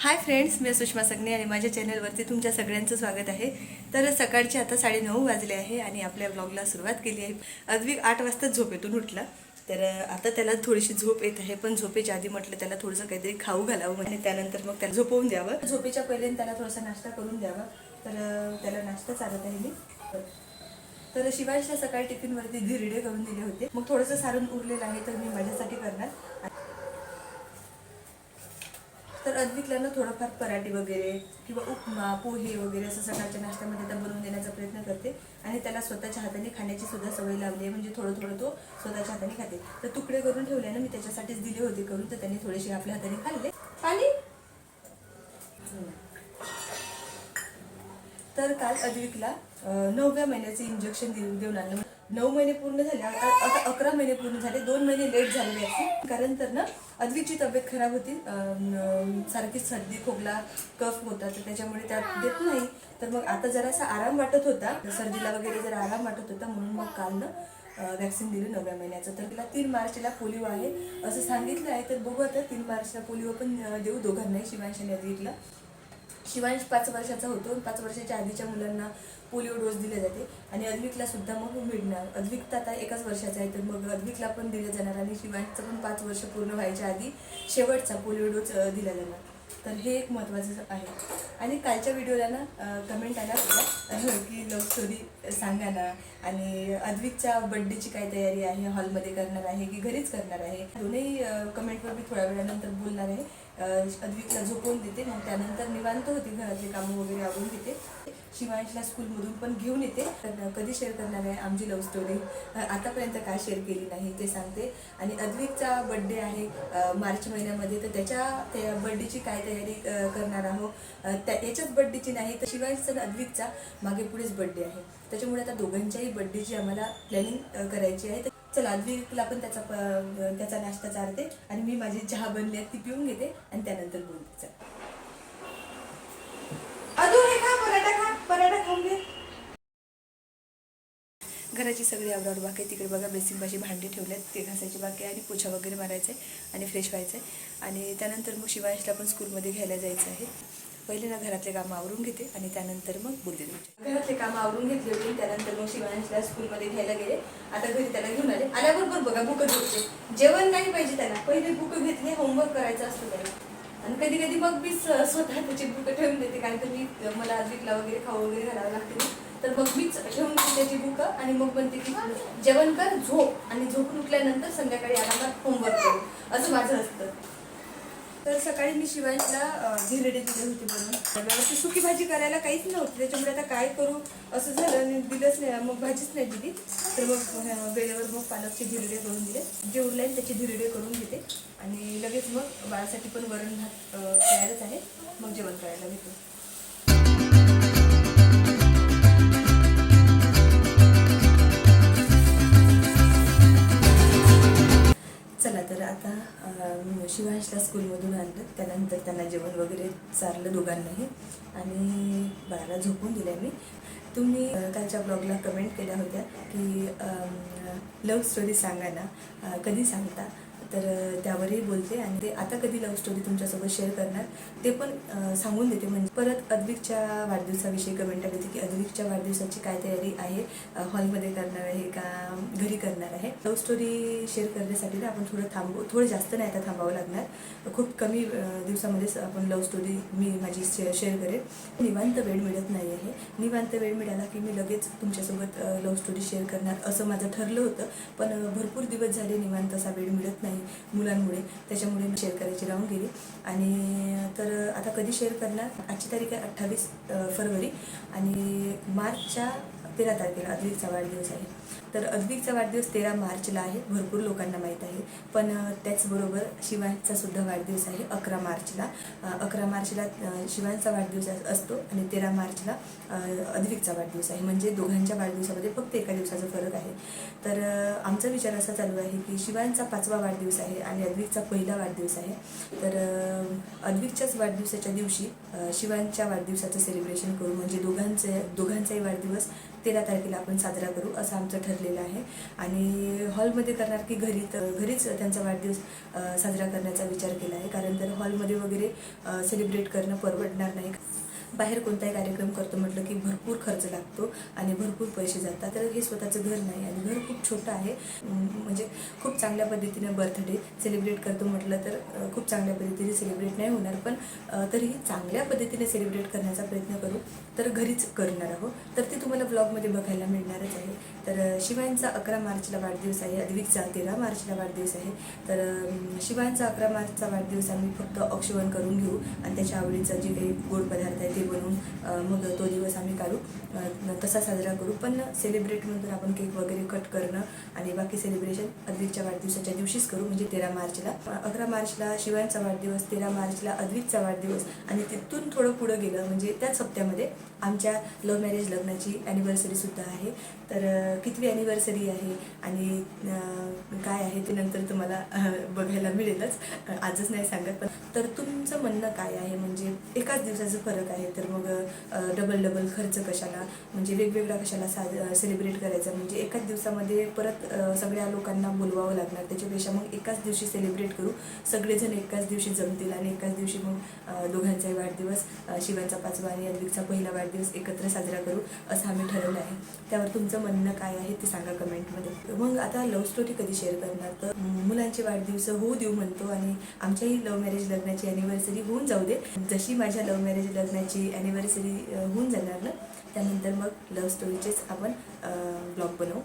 Hi friends मी सुषमा सगणे आणि माझ्या चॅनलवरती तुमच्या सगळ्यांचं स्वागत आहे. तर सकाळचे आता साडेनऊ वाजले आहे आणि आपल्या ब्लॉगला सुरुवात केली आहे. अद्विक आठ वाजता झोपेतून उठला. तर आता त्याला थोडीशी झोप येत आहे पण झोपेच्या आधी म्हटलं त्याला थोडंसं काहीतरी खाऊ घालावं आणि त्यानंतर मग त्याला झोपवून द्यावं. झोपेच्या पहिले त्याला थोडासा नाश्ता करून द्यावा. तर त्याला नाश्ता चालत आहे मी. तर शिवायच्या सकाळी टिफिनवरती धिरडे करून दिले होते. मग थोडंसं सारून उरलेलं आहे तर मी माझ्यासाठी करणार. तर अद्विकला ना थोडंफार पराठे वगैरे किंवा उपमा पोहे वगैरे असं सकाळच्या नाश्त्यामध्ये त्या बनवून देण्याचा प्रयत्न करते. आणि त्याला स्वतःच्या हाताने खाण्याची सुद्धा सवय लावली आहे. म्हणजे थोडं थोडं तो स्वतःच्या हाताने खाते. तर तुकडे करून ठेवल्यानं मी त्याच्यासाठीच दिले होते करून तर त्यांनी थोडेसे आपल्या हाताने खाल्ले. पाणी तर काल अद्विकला नवव्या महिन्याचे इंजेक्शन देऊन देऊन आणलं. नऊ महिने पूर्ण झाले आता आता अकरा महिने पूर्ण झाले दोन महिने लेट झाले वॅक्सिन कारण तर ना अद्विकची तब्येत खराब होती. सारखी सर्दी खोकला कफ होता तर त्याच्यामुळे त्यात देत नाही. तर मग आता जरासा आराम वाटत होता. सर्दीला वगैरे जरा आराम वाटत होता म्हणून मग काल ना वॅक्सिन दिली नवव्या महिन्याचं. तर तिला तीन मार्चला पोलिओ आहे असं सांगितलं आहे. तर बघू आता तीन मार्चला पोलिओ पण देऊ दोघांनाही शिवांशाने आणि शिवांश पाच वर्षाचा होतो. पाच वर्षाच्या आधीच्या मुलांना पोलिओ डोस दिले जाते. आणि अद्विकला सुद्धा मग मिळणार. अद्विक तर आता एकाच वर्षाचा आहे तर मग अद्विकला पण दिलं जाणार आणि शिवांशचं पण पाच वर्ष पूर्ण व्हायच्या आधी शेवटचा पोलिओ डोस दिला जाणार. तर हे एक महत्त्वाचं आहे. आणि कालच्या व्हिडिओला ना कमेंट आला होता. की लव्ह स्टोरी सांगा ना. आणि अद्विकच्या बड्डेची काय तयारी आहे हॉलमध्ये करणार आहे की घरीच करणार आहे? दोन्ही कमेंटवर मी थोड्या वेळानंतर बोलणार आहे. अद्विकला झोपवून देते. मग त्यानंतर निवांत होते. घरातले कामं वगैरे आवरून घेते. शिवांशला स्कूलमधून पण घेऊन येते. तर कधी शेअर करणार आहे आमची लव्ह स्टोरी आतापर्यंत काय शेअर केली नाही ते सांगते. आणि अद्विकचा बड्डे आहे मार्च महिन्यामध्ये. तर त्याच्या त्या बड्डेची काय तयारी करणार आहोत? त्या याच्याच बड्डेची नाही. तर शिवांशचा आणि अद्विकचा मागे पुढेच बड्डे आहे. त्याच्यामुळे आता दोघांच्याही बड्डेची आम्हाला प्लॅनिंग करायची आहे. तर चला अद्विकला पण त्याचा प- त्याचा नाश्ता चारते आणि मी माझी चहा बनली आहे ती पिऊन घेते आणि त्यानंतर बोलते चल. अजून हे खा पराठा खा पराठा खाऊन घे. घराची सगळी आवरावर बाकी आहे. तिकडे बघा बेसिंग भाजी भांडी ठेवल्यात ते घासायची बाकी आहे आणि पोछा वगैरे मारायचा आहे आणि फ्रेश व्हायचं आहे आणि त्यानंतर मग शिवांशला पण स्कूलमध्ये घ्यायला जायचं आहे. पहिले ना घरातले कामं आवरून घेते आणि त्यानंतर मग बोलते तुमच्या घरातले कामं आवरून घेतले होते त्यानंतर मग शिवांशला स्कूलमध्ये घ्यायला गेले. आता घरी त्याला घेऊन आले. आल्याबरोबर बघा बुकं घेतले जेवण नाही पाहिजे त्याला. पहिले बुकं घेतले होमवर्क करायचं असतं त्याला. आणि कधी कधी मग मी स्वतः त्याची बुकं ठेवून देते. कारण तर मी मला अद्विकला वगैरे खाऊ वगैरे घालावं लागते तर मग मीच ठेवून देते त्याची बुकं आणि मग म्हणते की जेवण कर झोप. आणि झोपून उठल्यानंतर संध्याकाळी आरामात होमवर्क करू. असं माझं असतं. तर सकाळी मी शिवांशला झिरडे दिले होते बनवून त्यावेळेला ती सुकी भाजी करायला काहीच नव्हती. त्याच्यामुळे आता काय करू? असं झालं आणि दिलंच नाही. मग भाजीच नाही दिली. तर मग वेळेवर मग पालकचे धिरडे करून दिले. जे उरले त्याचे धिरडे करून घेते. आणि लगेच मग बाळासाठी पण वरण भात तयारच आहे. मग जेवण करायला घेतो चला तर आता अं, शिवांशला स्कूलमधून आणलं. त्यानंतर त्यांना जेवण वगैरे चारलं दोघांनाही. आणि बाळाला झोपून दिलं मी. तुम्ही कालच्या ब्लॉगला कमेंट केल्या होत्या की लव्ह स्टोरी सांगा ना कधी सांगता? तर त्यावरही बोलते आणि ते आता कधी लव्ह स्टोरी तुमच्यासोबत शेअर करणार ते पण सांगून देते. म्हणजे परत अद्विकच्या वाढदिवसाविषयी कमेंट आली होती की अद्विकच्या वाढदिवसाची काय तयारी आहे हॉलमध्ये करणार आहे का घरी करणार आहे? लव्ह स्टोरी शेअर करण्यासाठी ना आपण थोडं थांबू थोडं जास्त नाही आता थांबावं लागणार. खूप कमी दिवसामध्येच आपण लव्ह स्टोरी मी माझी शेअर शेअर करेन. निवांत वेळ मिळत नाही आहे. निवांत वेळ मिळाला की मी लगेच तुमच्यासोबत लव्ह स्टोरी शेअर करणार असं माझं ठरलं होतं. पण भरपूर दिवस झाले निवांत असा वेळ मिळत नाही. मुलांमुळे. त्याच्यामुळे मी शेअर करायची राहून गेली. आणि तर आता कधी शेअर करणार? आजची तारीख आहे अठ्ठावीस फरवरी. आणि मार्चच्या तेरा तारखेला अद्विकचा वाढदिवस आहे. तर अद्विकचा वाढदिवस तेरा मार्चला आहे भरपूर लोकांना माहीत आहे. पण त्याचबरोबर शिवांचा सुद्धा वाढदिवस आहे अकरा मार्चला. अकरा मार्चला शिवांचा वाढदिवस असतो आणि तेरा मार्चला अद्विकचा वाढदिवस आहे. म्हणजे दोघांच्या वाढदिवसामध्ये फक्त एका दिवसाचा फरक आहे. तर आमचा विचार असा चालू आहे की शिवांचा पाचवा वाढदिवस आहे आणि अद्विकचा पहिला वाढदिवस आहे. तर अद्विकच्याच वाढदिवसाच्या दिवशी शिवांच्या वाढदिवसाचं सेलिब्रेशन करू. म्हणजे दोघांचे दोघांचाही वाढदिवस तेरा तारखेला आपण साजरा करू असं आमचा असं ठरलेलं आहे. आणि हॉलमध्ये करणार की घरी तर घरीच त्यांचा वाढदिवस साजरा करण्याचा विचार केला आहे. कारण तर हॉलमध्ये वगैरे सेलिब्रेट करणं परवडणार नाही. बाहेर कोणताही कार्यक्रम करतो म्हणून लागतो आणि भरपूर पैसे जातात. तर हे स्वतःचं घर नाही आणि घर खूप छोटं आहे. म्हणजे खूप चांगल्या पद्धतीने बर्थडे सेलिब्रेट करतो म्हटलं तर खूप चांगल्या पद्धतीने सेलिब्रेट नाही होणार. पण तरीही चांगल्या पद्धतीने सेलिब्रेट करण्याचा प्रयत्न करू. तर घरीच करणार आहोत. तर ते तुम्हाला ब्लॉगमध्ये बघायला मिळणारच आहे. तर अं, अकरा मार्चला वाढदिवस आहे. अद्विकचा तेरा मार्चला वाढदिवस आहे. तर अं, अकरा मार्चचा वाढदिवस आम्ही फक्त औक्षवण करून घेऊ आणि त्याच्या आवडीचं जे काही गोड पदार्थ आहे ते बनवून मग तो दिवस आम्ही काढू. तसा साजरा करू. पण सेलिब्रेटमधून आपण केक वगैरे कट करणं आणि बाकी सेलिब्रेशन अद्विकच्या वाढदिवसाच्या दिवशीच करू. म्हणजे तेरा मार्चला. अकरा मार्चला शिवांचा वाढदिवस तेरा मार्चला अद्विकचा वाढदिवस आणि तिथून थोडं पुढं गेलं म्हणजे त्याच हप्त्यामध्ये आमच्या लव्ह मॅरेज लग्नाची ॲनिव्हर्सरीसुद्धा आहे. तर कितवी ॲनिव्हर्सरी आहे आणि काय आहे ते नंतर तुम्हाला बघायला मिळेलच. आजच नाही सांगत पण तर तुमचं म्हणणं काय आहे? म्हणजे एकाच दिवसाचं फरक आहे तर मग डबल डबल खर्च कशाला? म्हणजे वेगवेगळा कशाला सा सेलिब्रेट करायचा? म्हणजे एकाच दिवसामध्ये परत सगळ्या लोकांना बोलवावं लागणार. त्याच्यापेक्षा मग एकाच दिवशी सेलिब्रेट करू. सगळेजण एकाच दिवशी जमतील आणि एकाच दिवशी मग दोघांचाही वाढदिवस शिवांचा पाचवा आणि अद्विकचा पहिला वाढदिवस एकत्र साजरा करू असं आम्ही ठरवलं आहे. त्यावर तुमचं म्हणणं काय आहे ते सांगा कमेंटमध्ये. मग आता लव्ह स्टोरी कधी शेअर करणार? तर मुलांचे वाढदिवस होऊ देऊ म्हणतो आणि आमच्याही लव्ह मॅरेज लग्नाची अॅनिव्हर्सरी होऊन जाऊ दे. जशी माझ्या लव्ह मॅरेज लग्नाची अॅनिव्हर्सरी होऊन जाणार ना त्यानंतर मग लव्ह स्टोरीचेच आपण ब्लॉग बनवू.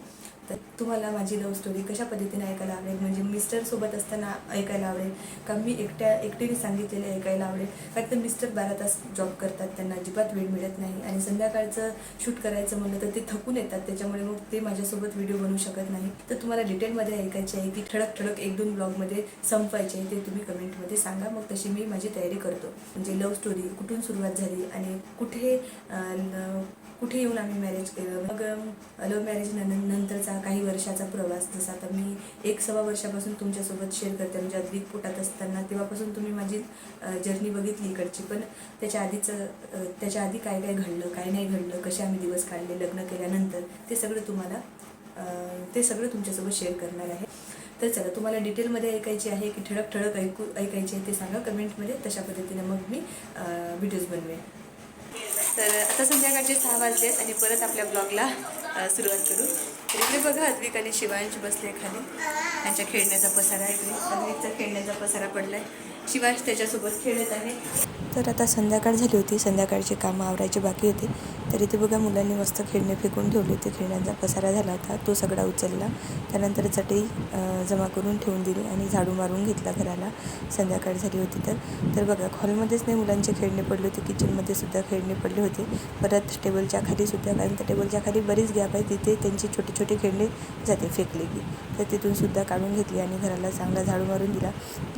तर तुम्हाला माझी लव्ह स्टोरी कशा पद्धतीने ऐकायला आवडेल? म्हणजे मिस्टर सोबत असताना ऐकायला आवडेल का मी एकट्या एकटीने सांगितलेले ऐकायला आवडेल? कारण तर मिस्टर बारा तास जॉब करतात त्यांना अजिबात वेळ मिळत नाही आणि संध्याकाळचं शूट करायचं म्हणलं तर ते थकून येतात त्याच्यामुळे मग ते माझ्यासोबत व्हिडिओ बनवू शकत नाही. तर तुम्हाला डिटेलमध्ये ऐकायचे आहे की ठळक ठळक एक दोन ब्लॉगमध्ये संपवायचे आहे ते तुम्ही कमेंटमध्ये सांगा. मग तशी मी माझी तयारी करतो. म्हणजे लव्ह स्टोरी कुठून सुरुवात झाली आणि कुठे कुठे येऊन आम्ही मॅरेज केलं? मग लव्ह मॅरेज नंतरचा काही वर्षाचा प्रवास जसा आता मी एक सव्वा वर्षापासून तुमच्यासोबत शेअर करते. म्हणजे अद्विक पोटात असताना तेव्हापासून तुम्ही माझी जर्नी बघितली इकडची. पण त्याच्या आधीचं त्याच्या आधी काय काय घडलं काय नाही घडलं कसे आम्ही दिवस काढले लग्न केल्यानंतर ते सगळं तुम्हाला ते सगळं तुमच्यासोबत शेअर करणार आहे. तर चला तुम्हाला डिटेलमध्ये ऐकायची आहे की ठळक ठळक ऐकू ऐकायची आहे ते सांगा. कमेंटमध्ये तशा पद्धतीने मग मी व्हिडिओज बनवेन. तर आता संध्याकाळचे सहा वाजले आहेत आणि परत आपल्या ब्लॉगला सुरुवात करू. तर इकडे बघा अद्विक आणि शिवांश बसले खाली. त्यांच्या खेळण्याचा पसारा आहे इकडे. अद्विकचा खेळण्याचा पसारा पडला आहे शिवांश त्याच्यासोबत खेळत आहे. तर आता संध्याकाळ झाली होती. संध्याकाळची कामं आवरायची बाकी होती. तर इथे बघा मुलांनी मस्त खेळणे फेकून ठेवले होती. खेळण्यांचा पसारा झाला होता. तो सगळा उचलला. त्यानंतर चटई जमा करून ठेवून दिली आणि झाडू मारून घेतला घराला. संध्याकाळ झाली होती तर. तर बघा हॉलमध्येच नाही मुलांचे खेळणे पडले होते. किचनमध्ये सुद्धा खेळणे पडले होते. परत टेबलच्या खाली सुद्धा कारण त्या टेबलच्या खाली बरीच गॅप आहे. तिथे त्यांची छोटे छोटे खेळणे जाते फेकले की तर तिथूनसुद्धा काढून घेतली आणि घराला चांगला झाडू मारून दिला.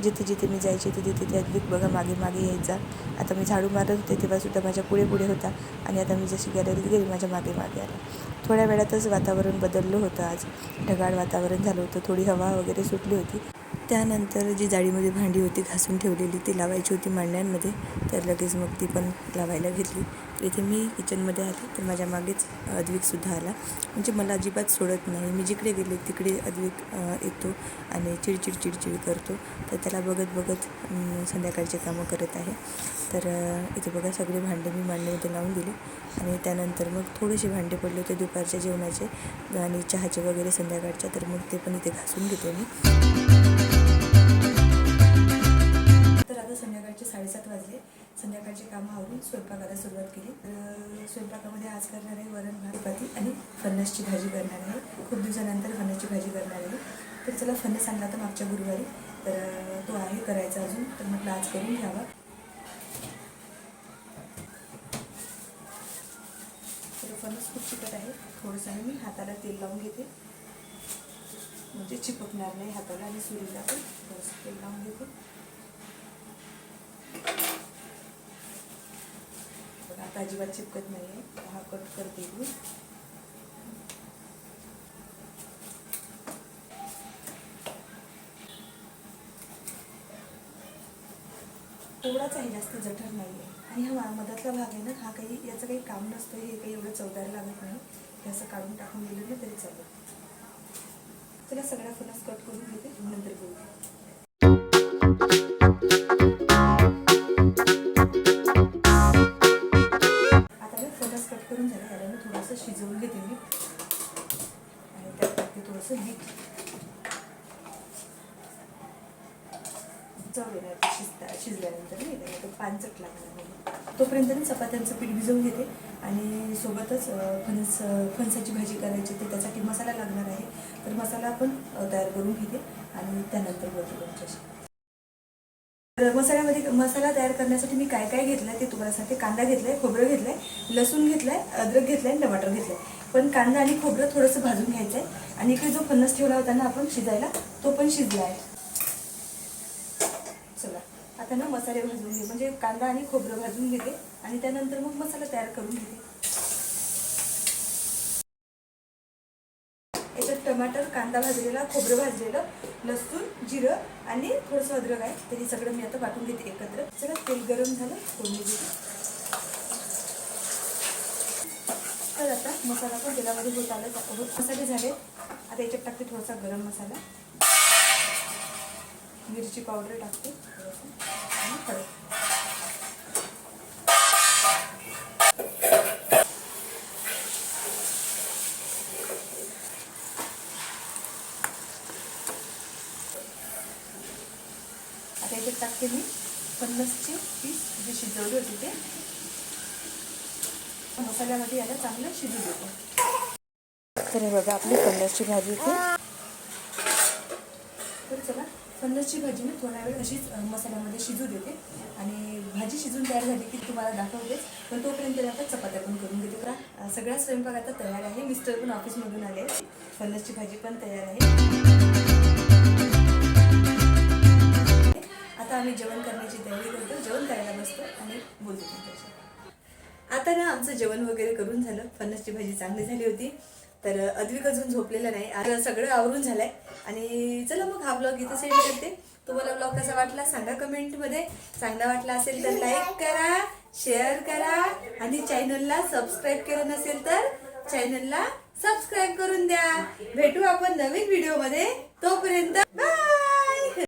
जिथे जिथे मी जायचे तिथे तिथे अद्विक बघा मागे मागे यायचा. आता मी झाडू मारत होते तेव्हा सुद्धा माझ्या पुढे पुढे होता आणि आता मी जशी गॅलरीत गेली माझ्या मागे मागे आला. थोड्या वेळातच वातावरण बदललं होतं आज. ढगाळ वातावरण झालं होतं थोडी हवा वगैरे सुटली होती. त्यानंतर जी जाळीमध्ये भांडी होती घासून ठेवलेली ती लावायची होती मांडण्यांमध्ये तर लगेच मग ती पण लावायला घेतली. तर इथे मी किचनमध्ये आले तर माझ्या मागेच अद्विकसुद्धा आला. म्हणजे मला अजिबात सोडत नाही. मी जिकडे गेले तिकडे अद्विक येतो आणि चिडचिड चिडचिड करतो. तर त्याला बघत बघत संध्याकाळचे कामं करत आहे. तर इथे बघा सगळे भांडे मी मांडणीमध्ये लावून दिले. आणि त्यानंतर मग थोडेसे भांडे पडले होते दुपारच्या जेवणाचे आणि चहाचे वगैरे संध्याकाळच्या तर मग ते पण इथे घासून घेते मी. स्वयंपाकामध्ये आज करणार आहे वरण भात चपाती आणि फणसची भाजी करणार आहे. खूप दिवसानंतर फणसची भाजी करणार आहे. तर चला फणस आणला तर मागच्या गुरुवारी. तर तो आहे करायचा अजून. तर म्हटलं आज करून घ्यावा. तर फणस खूप चिकट आहे. थोडंसं मी हाताला तेल लावून घेते. म्हणजे चिपकणार नाही हाताला आणि सुरीला पण थोडंसं तेल लावून घेते बघा आता अजिबात चिपकत नाही आहे हा कट करते मी. तेवढाच आहे जास्त जठर नाही आहे आणि हा मधातला भाग आहे ना हा काही याचं काही काम नसतं हे काही एवढं चवदार लागत नाही. हे असं काढून टाकून दिलं ना तरी चालेल. चला सगळ्या फणस कट करून घेते नंतर बोलू. थोडंसं मीठ चव शिजता शिजल्यानंतर नाही त्याला तो पानचट लागणार नाही तोपर्यंत मी चपात्यांचं पीठ भिजवून घेते आणि सोबतच फणस फणसाची भाजी करायची ते त्यासाठी मसाला लागणार आहे. तर मसाला आपण तयार करून घेते आणि त्यानंतर बोलतो तुमच्याशी मसाल्यामध्ये मसाला तयार करण्यासाठी मी काय काय घेतलंय ते तुम्हाला सांगते. कांदा घेतलाय खोबरं घेतलंय लसूण घेतलाय अद्रक घेतलाय आणि टमाटर आहे पण कांदा आणि खोबरं थोडंसं भाजून घ्यायचंय आणि इकडे जो फणस ठेवला होता ना आपण शिजायला तो पण शिजला आहे चला आता ना मसाले भाजून घे. म्हणजे कांदा आणि खोबरं भाजून घेते आणि त्यानंतर मग मसाला तयार करून घेते याच्यात टमाटर कांदा भाजलेला खोबरं भाजलेलं लसूण जिरं आणि थोडंसं अद्रक आहे. तरी सगळं मी आता वाटून घेते एकत्र. सगळं तेल गरम झालं फोडणी दिली तर आता मसाला पण तेलामध्ये होत आला. होत मसाले झाले. आता याच्यात टाकते थोडासा गरम मसाला. मिरची पावडर टाकते. थोडंसं आणि हळद आता याच्यात टाकते मी अननसचे पीस जे शिजवले होते ते. मसाल्यामध्ये याला चांगलं शिजू देतो. तर हे बघा आपली फणसची भाजी इथे. तर चला फणसची भाजी मी थोडा वेळ अशीच मसाल्यामध्ये शिजू देते. आणि भाजी शिजून तयार झाली की तुम्हाला दाखवतेच. पण तोपर्यंत आता चपात्या पण करून घेते. का सगळा स्वयंपाक आता तयार आहे. मिस्टर पण ऑफिसमधून आले. फणसची भाजी पण तयार आहे. आता आम्ही जेवण करण्याची तयारी करतो जेवण करायला बसतो आणि बोलतो आता ना आमचं जेवण वगैरे करून झालं. फणसची भाजी चांगली झाली होती. तर अद्विक अजून झोपलेला नाही. आता सगळं आवरून झालंय. आणि चला मग हा ब्लॉग इथं सेंड करते. तुम्हाला ब्लॉग कसा वाटला सांगा कमेंटमध्ये. चांगला वाटला असेल तर लाईक करा शेअर करा. आणि चॅनलला सबस्क्राईब केलं नसेल तर चॅनलला सबस्क्राईब करून द्या. भेटू आपण नवीन व्हिडिओमध्ये तोपर्यंत